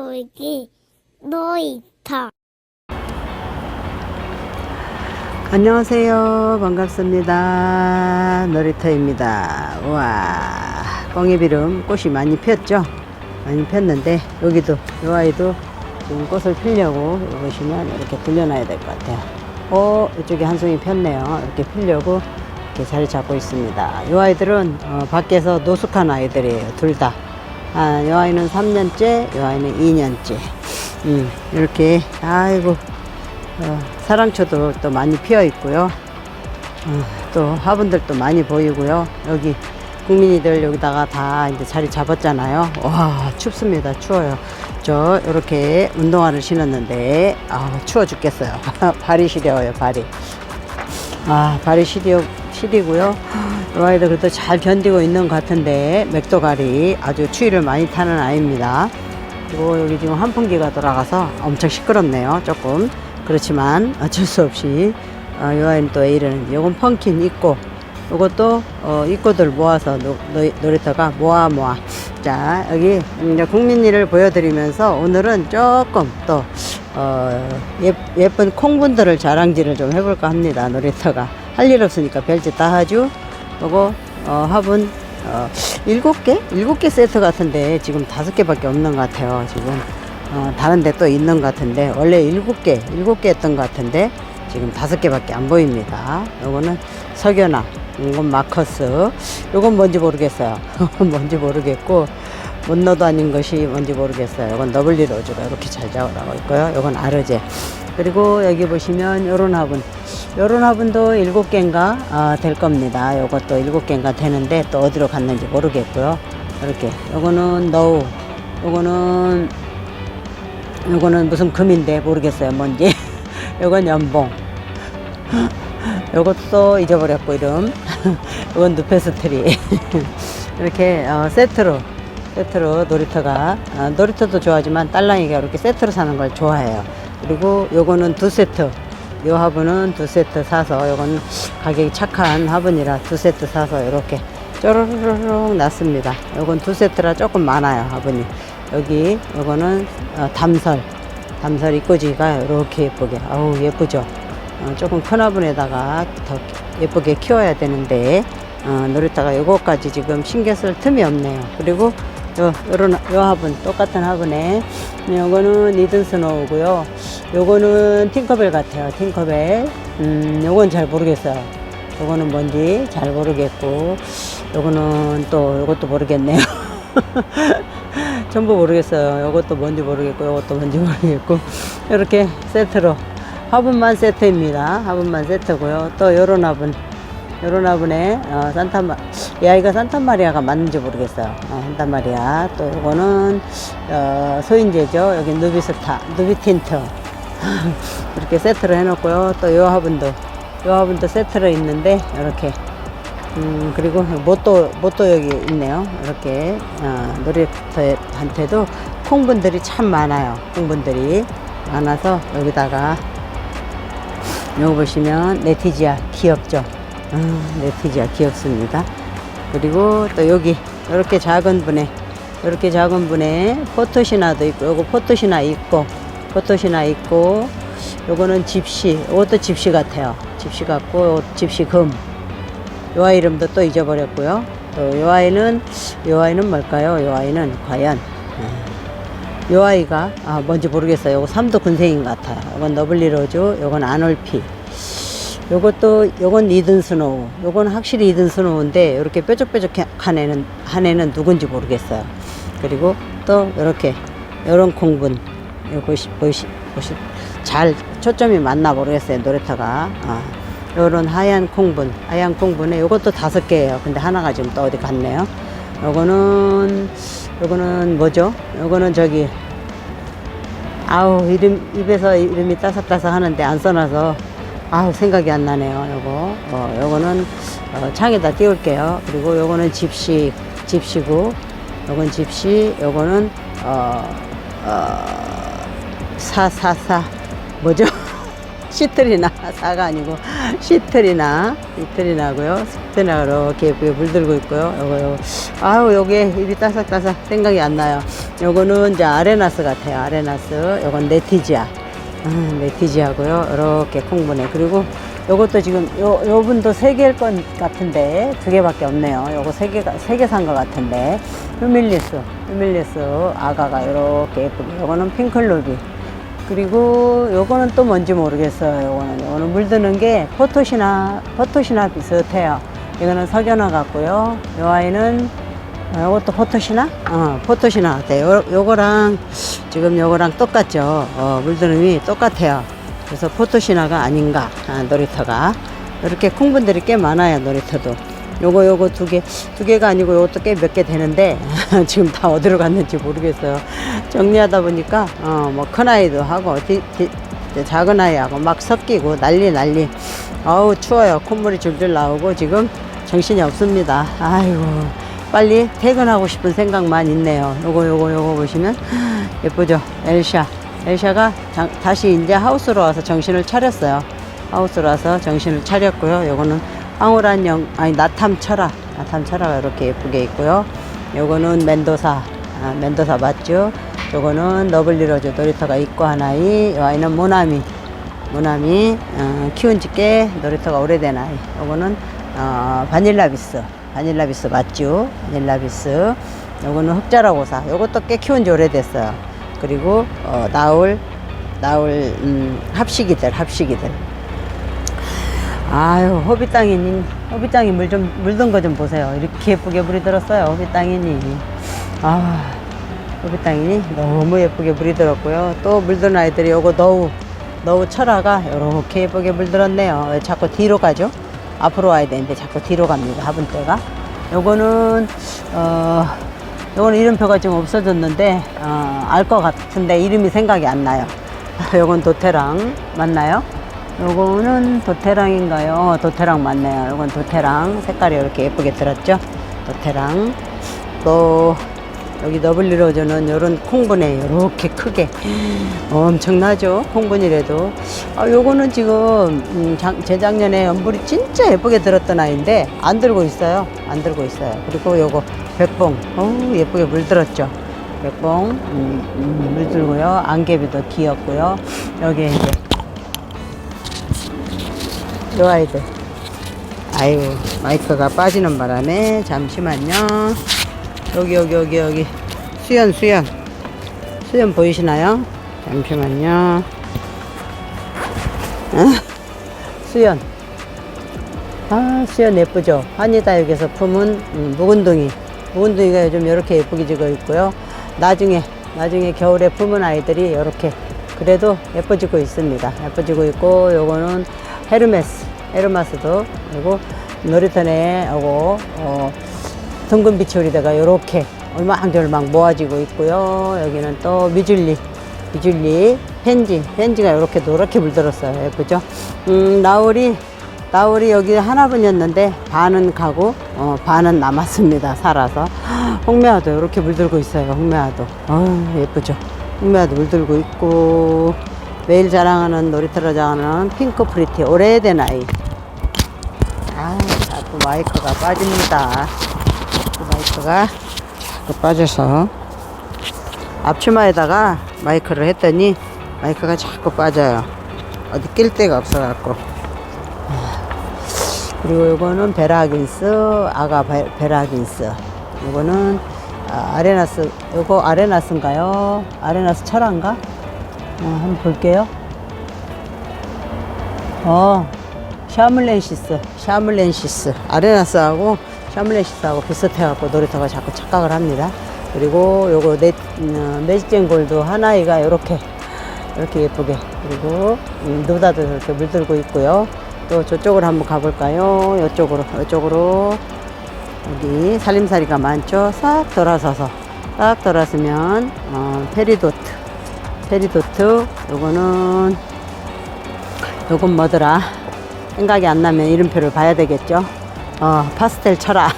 싸우기 놀이터 안녕하세요. 반갑습니다. 놀이터입니다. 와, 꽁이비름 꽃이 많이 폈죠? 많이 폈는데, 여기도, 이 아이도 지금 꽃을 피려고, 보시면 이렇게 돌려놔야 될 것 같아요. 어, 이쪽에 한 송이 폈네요. 이렇게 피려고 이렇게 자리 잡고 있습니다. 이 아이들은 어, 밖에서 노숙한 아이들이에요. 둘 다. 아, 이 아이는 3년째, 이 아이는 2년째. 음, 이렇게, 아이고, 어, 사랑초도 또 많이 피어 있고요. 어, 또 화분들도 많이 보이고요. 여기 국민이들 여기다가 다 이제 자리 잡았잖아요. 와 춥습니다. 추워요. 저 이렇게 운동화를 신었는데 아 추워 죽겠어요. 발이 시려워요. 발이. 아 발이 시려 시리고요. 이 아이도 그래도 잘 견디고 있는 것 같은데 맥도가리 아주 추위를 많이 타는 아이입니다. 그리고 여기 지금 환풍기가 돌아가서 엄청 시끄럽네요. 조금. 그렇지만 어쩔 수 없이 어, 이 아이는 또왜 이러는지 요건 펑킨 있고 요것도 어, 입고들 모아서 노, 노, 놀이터가 모아 모아 자 여기 이제 국민일을 보여드리면서 오늘은 조금 또 어, 예, 예쁜 콩분들을 자랑질을 좀 해볼까 합니다 놀이터가 할 일 없으니까 별짓 다 하죠 요거 어, 화분 어, 일곱 개? 일곱 개 세트 같은데 지금 다섯 개밖에 없는 것 같아요 지금. 어, 다른 데 또 있는 것 같은데. 원래 일곱 개 일곱 개 했던 것 같은데 지금 다섯 개밖에 안 보입니다. 요거는 석연화 이건 마커스. 요건 뭔지 모르겠어요. 뭔지 모르겠고 못 넣어도 아닌 것이 뭔지 모르겠어요. 요건 더블리 로즈가 이렇게 잘 자라고 있고요. 요건 아르제 그리고 여기 보시면 요런 화분. 요런 화분도 일곱 개인가 아, 될 겁니다. 요것도 일곱 개인가 되는데 또 어디로 갔는지 모르겠고요. 이렇게. 요거는 너우 요거는 요거는 무슨 금인데 모르겠어요. 뭔지. 요건 연봉. 요것도 잊어버렸고 이름. 요건 누페스트리. 이렇게 어, 세트로. 세트로 놀이터가. 어, 놀이터도 좋아하지만 딸랑이가 이렇게 세트로 사는 걸 좋아해요 그리고 요거는 두 세트. 요 화분은 두 세트 사서 요건 가격이 착한 화분이라 두 세트 사서 이렇게 쪼르르륵 놨습니다. 요건 두 세트라 조금 많아요 화분이. 여기 요거는 어, 담설. 담설 입꼬지가 이렇게 예쁘게 아우 예쁘죠? 어, 조금 큰 화분에다가 더 예쁘게 키워야 되는데 어, 놀이터가 요거까지 지금 신경 쓸 틈이 없네요. 그리고 요, 요런 요 화분 똑같은 화분에 요거는 이든 스노우고요 요거는 팅커벨 같아요 팅커벨 음 요건 잘 모르겠어요 요거는 뭔지 잘 모르겠고 요거는 또 요것도 모르겠네요 전부 모르겠어요. 이것도 뭔지 모르겠고, 이것도 뭔지 모르겠고, 이렇게 세트로. 화분만 세트입니다. 화분만 세트고요. 또 요런 화분. 요런 화분에, 어, 산타마, 이 아이가 산타마리아가 맞는지 모르겠어요. 어, 산타마리아. 또 요거는, 어, 소인제죠. 여기 누비스타, 누비틴트. 이렇게 세트로 해놓고요. 또 요 화분도, 요 화분도 세트로 있는데, 이렇게. 음, 그리고 못도, 못도 여기 있네요. 이렇게, 어, 놀이터한테도 콩분들이 참 많아요. 콩분들이 많아서 여기다가, 요거 보시면 네티지아 귀엽죠? 음, 네티지아 귀엽습니다. 그리고 또 여기, 이렇게 작은 분에, 이렇게 작은 분에 포토시나도 있고, 요거 포토시나 있고, 포토시나 있고, 요거는 집시, 이것도 집시 같아요. 집시 같고, 요 집시 금. 요 아이 이름도 또 잊어버렸고요. 또 요 아이는 요 아이는 뭘까요? 요 아이는 과연 음, 요 아이가 아 뭔지 모르겠어요. 요거 삼도 군생인 것 같아요. 요건 너블리 로즈, 요건 아놀피. 요것도 요건 이든 스노우. 요건 확실히 이든 스노우인데 이렇게 뾰족뾰족한 애는 한 애는 누군지 모르겠어요. 그리고 또 이렇게 요런 콩분 요것이 보시 보시 잘 초점이 맞나 모르겠어요. 놀이터가. 아. 요런 하얀 콩분, 하얀 콩분에 요것도 다섯 개예요. 근데 하나가 지금 또 어디 갔네요. 요거는 요거는 뭐죠? 요거는 저기 아우 이름 입에서 이름이 따삭따삭 하는데 안 써놔서 아우 생각이 안 나네요. 요거 어, 요거는 어, 창에다 띄울게요. 그리고 요거는 집시 집시고 요건 집시 요거는 어, 어, 사사사 뭐죠? 시트리나 사가 아니고 시트리나 시트리나고요. 시트리나 이렇게 예쁘게 물들고 있고요. 요거 아우 요게 입이 따삭따삭 생각이 안 나요. 요거는 이제 아레나스 같아요. 아레나스. 요건 네티지아. 음, 네티지하고요. 이렇게 콩분해. 그리고 요것도 지금 요 요분도 세 개일 건 같은데 두 개밖에 없네요. 요거 세 개가 세 개 산 것 같은데 휴밀리스 휴밀리스 아가가 이렇게 예쁘게. 요거는 핑클루비. 그리고 요거는 또 뭔지 모르겠어요. 요거는 요거는 물드는 게 포토시나 포토시나 비슷해요. 이거는 석연화 같고요. 요 아이는 어, 요것도 포토시나? 어, 포토시나 같아요. 요, 요거랑, 지금 요거랑 똑같죠. 어, 물드름이 똑같아요. 그래서 포토시나가 아닌가, 아, 놀이터가. 이렇게 콩분들이 꽤 많아요, 놀이터도. 요거, 요거 두 개, 두 개가 아니고 요것도 꽤 몇 개 되는데, 지금 다 어디로 갔는지 모르겠어요. 정리하다 보니까, 어, 뭐, 큰 아이도 하고, 디, 디, 작은 아이하고 막 섞이고, 난리, 난리. 아우, 추워요. 콧물이 줄줄 나오고, 지금 정신이 없습니다. 아이고. 빨리 퇴근하고 싶은 생각만 있네요. 요거 요거 요거 보시면 예쁘죠? 엘샤. 엘샤가 장- 다시 이제 하우스로 와서 정신을 차렸어요. 하우스로 와서 정신을 차렸고요. 요거는 황홀한 영 아니 나탐 철아. 나탐 철아가 이렇게 예쁘게 있고요. 요거는 멘도사. 아, 멘도사 맞죠? 요거는 너블리로즈 놀이터가 있고 하나이. 요 아이는 모나미. 모나미 어, 키운 지꽤 놀이터가 오래된 아이. 요거는 어, 바닐라비스. 바닐라비스 맞죠? 바닐라비스. 요거는 흑자라고사. 요것도 꽤 키운 지 오래됐어요. 그리고 어, 나올 나올 음, 합식이들 합식이들. 아유 호빗땅이니 호빗땅이 물 좀 물든 거 좀 보세요. 이렇게 예쁘게 물이 들었어요. 호빗땅이니. 아 호빗땅이니 너무 예쁘게 물이 들었고요. 또 물든 아이들이 요거 너우 너우 철화가 이렇게 예쁘게 물들었네요. 왜 자꾸 뒤로 가죠? 앞으로 와야 되는데 자꾸 뒤로 갑니다. 화분대가. 요거는 어 요거는 이름표가 지금 없어졌는데 어, 알 것 같은데 이름이 생각이 안 나요. 요건 도테랑 맞나요? 요거는 도테랑인가요? 어, 도테랑 맞네요. 요건 도테랑. 색깔이 이렇게 예쁘게 들었죠? 도테랑. 또 여기 너블리 로즈는 요런 콩분에 이렇게 크게. 엄청나죠? 콩분이라도. 아 요거는 지금 음, 작- 재작년에 연불이 진짜 예쁘게 들었던 아이인데 안 들고 있어요. 안 들고 있어요. 그리고 요거 백봉. 어 예쁘게 물들었죠? 백봉. 음, 음, 물들고요. 안개비도 귀엽고요. 여기 이제 요 아이들 아이고 마이크가 빠지는 바람에 잠시만요. 여기 여기 여기 여기. 수연 수연. 수연 보이시나요? 잠시만요. 어? 수연. 아 수연 예쁘죠? 한이다육에서 품은 음, 묵은둥이. 묵은둥이가 요즘 이렇게 예쁘게 지고 있고요. 나중에 나중에 겨울에 품은 아이들이 이렇게 그래도 예뻐지고 있습니다. 예뻐지고 있고 요거는 헤르메스 헤르마스도 그리고 내에 요거 어, 둥근 비추리다가 이렇게 얼마한결막 모아지고 있고요. 여기는 또 미줄리, 미줄리 펜지, 펜지가 이렇게 노랗게 물들었어요. 예쁘죠? 음, 나울이, 나울이 여기 하나분이었는데 반은 가고 어, 반은 남았습니다. 살아서 홍매화도 이렇게 물들고 있어요. 홍매화도 어, 예쁘죠? 홍매화도 물들고 있고 매일 자랑하는 놀이터로 자랑하는 핑크 프리티 오래된 아이. 아, 자꾸 마이크가 빠집니다. 그 마이크가 자꾸 빠져서 앞치마에다가 마이크를 했더니 마이크가 자꾸 빠져요. 어디 낄 데가 없어갖고. 그리고 요거는 베라긴스, 아가 베, 베라긴스. 요거는 아, 아레나스, 요거 아레나스인가요? 아레나스 철화인가? 어, 한번 볼게요. 어, 샤물렌시스, 샤물렌시스. 아레나스하고 샤물렌시스하고 비슷해갖고 놀이터가 자꾸 착각을 합니다. 그리고 요거 네, 어, 매직젠 골드 하나이가 요렇게, 이렇게 예쁘게. 그리고 음, 누다도 이렇게 물들고 있고요. 또 저쪽으로 한번 가볼까요? 이쪽으로, 이쪽으로. 여기 살림살이가 많죠? 싹 돌아서서. 싹 돌아서면, 어, 페리도트. 페리도트. 요거는 요건 뭐더라? 생각이 안 나면 이름표를 봐야 되겠죠? 어, 파스텔 철화.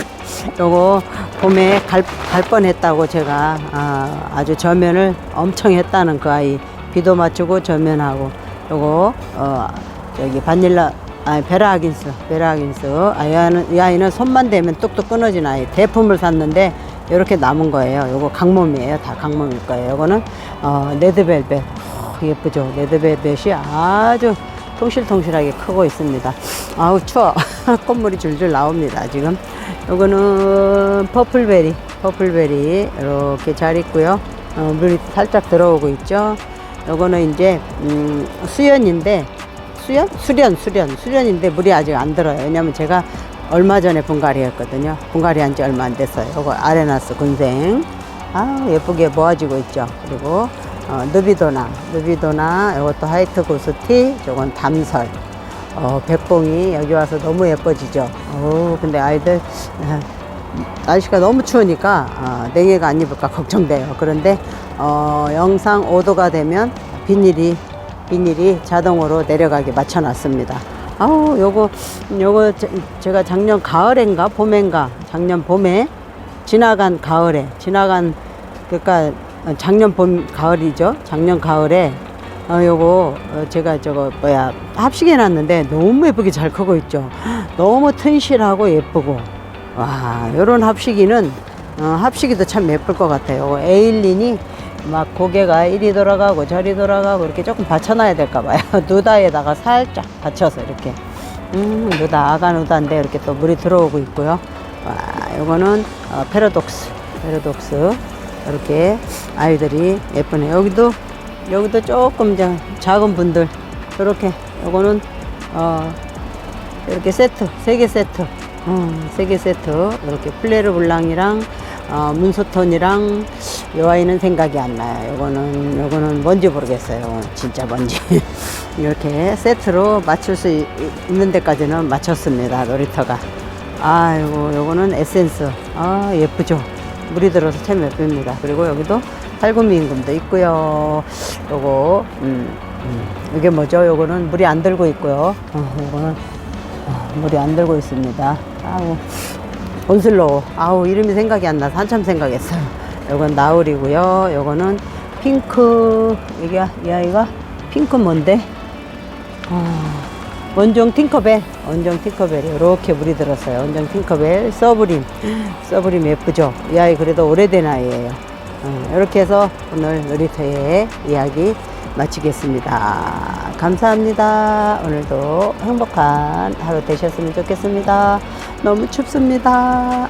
요거 봄에 갈, 갈 뻔했다고 제가 아, 아주 저면을 엄청 했다는 그 아이. 비도 맞추고 저면하고 요거 어 저기 바닐라 아니 베라 하긴스 베라 하긴스 아, 이 아이는, 이 아이는 손만 대면 뚝뚝 끊어진 아이 대품을 샀는데 이렇게 남은 거예요. 요거 강몸이에요. 다 강몸일 거예요. 요거는 어 레드벨벳. 어, 예쁘죠? 레드벨벳이 아주 통실통실하게 크고 있습니다. 아우 추워. 콧물이 줄줄 나옵니다 지금. 요거는 퍼플베리. 퍼플베리 이렇게 잘 있고요. 어, 물이 살짝 들어오고 있죠? 요거는 이제 음, 수연인데 수연? 수련, 수련, 수련인데 물이 아직 안 들어요. 왜냐면 제가 얼마 전에 분갈이 했거든요. 분갈이 한 지 얼마 안 됐어요. 요거 아레나스 군생. 아 예쁘게 모아지고 있죠. 그리고 어, 누비도나, 누비도나, 이것도 하이트 고스티, 저건 담설. 어, 백봉이 여기 와서 너무 예뻐지죠. 오, 근데 아이들 아, 날씨가 너무 추우니까 어, 냉해가 안 입을까 걱정돼요. 그런데 어, 영상 5도가 되면 비닐이 비닐이 자동으로 내려가게 맞춰놨습니다. 아우 요거 요거 제- 제가 작년 가을인가 봄인가 작년 봄에 지나간 가을에 지나간 그러니까 작년 봄 가을이죠. 작년 가을에 어 요거 어, 제가 저거 뭐야 합식해 놨는데 너무 예쁘게 잘 크고 있죠. 너무 튼실하고 예쁘고 와 요런 합식이는 어, 합식이도 참 예쁠 것 같아요. 에일린이 막 고개가 이리 돌아가고 저리 돌아가고 이렇게 조금 받쳐놔야 될까 봐요. 누다에다가 살짝 받쳐서 이렇게 음 누다 아가 누다인데 이렇게 또 물이 들어오고 있고요. 와 요거는 어, 페라독스 페라독스 이렇게 아이들이 예쁘네. 여기도 여기도 조금 저 작은 분들 이렇게 요거는 어 이렇게 세트 세 개 세트 음, 세개 세트 이렇게 플레르 블랑이랑 어, 문소톤이랑 요 아이는 생각이 안 나요. 요거는 요거는 뭔지 모르겠어요. 진짜 뭔지. 이렇게 세트로 맞출 수 있, 는 데까지는 맞췄습니다 놀이터가. 아이고 요거는 에센스. 아 예쁘죠? 물이 들어서 참 예쁩니다. 그리고 여기도 살구미 임금도 있고요. 요거 음, 음, 이게 뭐죠? 요거는 물이 안 들고 있고요. 어, 요거는 어, 물이 안 들고 있습니다. 아우 온슬로우. 아우 이름이 생각이 안 나서 한참 생각했어요 요건 나울이고요 요거는 핑크 이게 이 아이가 핑크 뭔데 어, 원종 팅커벨, 원종 팅커벨이 이렇게 물이 들었어요. 원종 팅커벨, 서브림, 서브림 예쁘죠? 이 아이 그래도 오래된 아이예요. 어, 이렇게 해서 오늘 놀이터의 이야기 마치겠습니다. 감사합니다. 오늘도 행복한 하루 되셨으면 좋겠습니다. 너무 춥습니다.